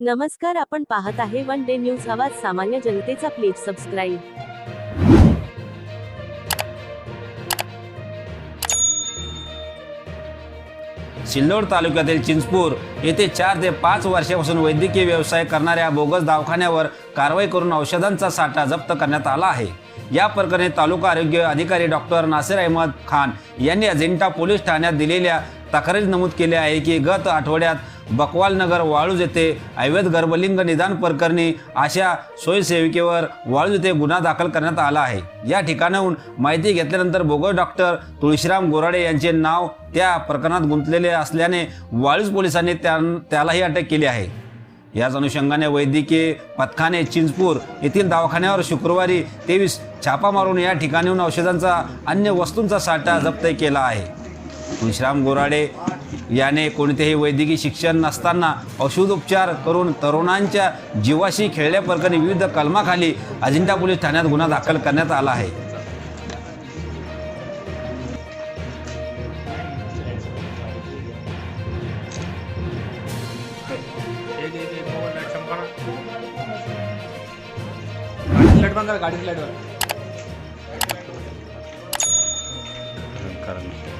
नमस्कार आपण पाहत आहे वन डे न्यूज आवाज सामान्य जनतेचा प्लीज सबस्क्राईब सिल्लोड तालुक्यातील चिंचपूर येथे चार ते पाच वर्षापासून वैद्यकीय व्यवसाय करणाऱ्या बोगस दवाखान्यावर कारवाई करून औषधांचा साठा जप्त करण्यात आला आहे. या प्रकरणी तालुका आरोग्य अधिकारी डॉक्टर नासिर अहमद खान यांनी अजिंठा पोलीस ठाण्यात दिलेल्या तक्रारीत नमूद केले आहे की गत आठवड्यात बकवालनगर वाळूज येथे अवैध गर्भलिंग निदान प्रकरणी अशा स्वयंसेविकेवर वाळूज येथे गुन्हा दाखल करण्यात आला आहे. या ठिकाणाहून माहिती घेतल्यानंतर बोगस डॉक्टर तुळशीराम गोराडे यांचे नाव त्या प्रकरणात गुंतलेले असल्याने वाळूज पोलिसांनी त्या त्यालाही अटक केली आहे. याच अनुषंगाने वैद्यकीय पथकाने चिंचपूर येथील दवाखान्यावर शुक्रवारी तेवीस छापा मारून या ठिकाणीहून औषधांचा अन्य वस्तूंचा साठा जप्त केला आहे. तुळशीराम गोराडे याने कोणतेही वैद्यकीय शिक्षण नसताना औषधोपचार करून तरुणांच्या जीवाशी खेळल्याप्रकरणी विविध कलमाखाली अजिंठा पोलीस ठाण्यात गुन्हा दाखल करण्यात आला आहे. एक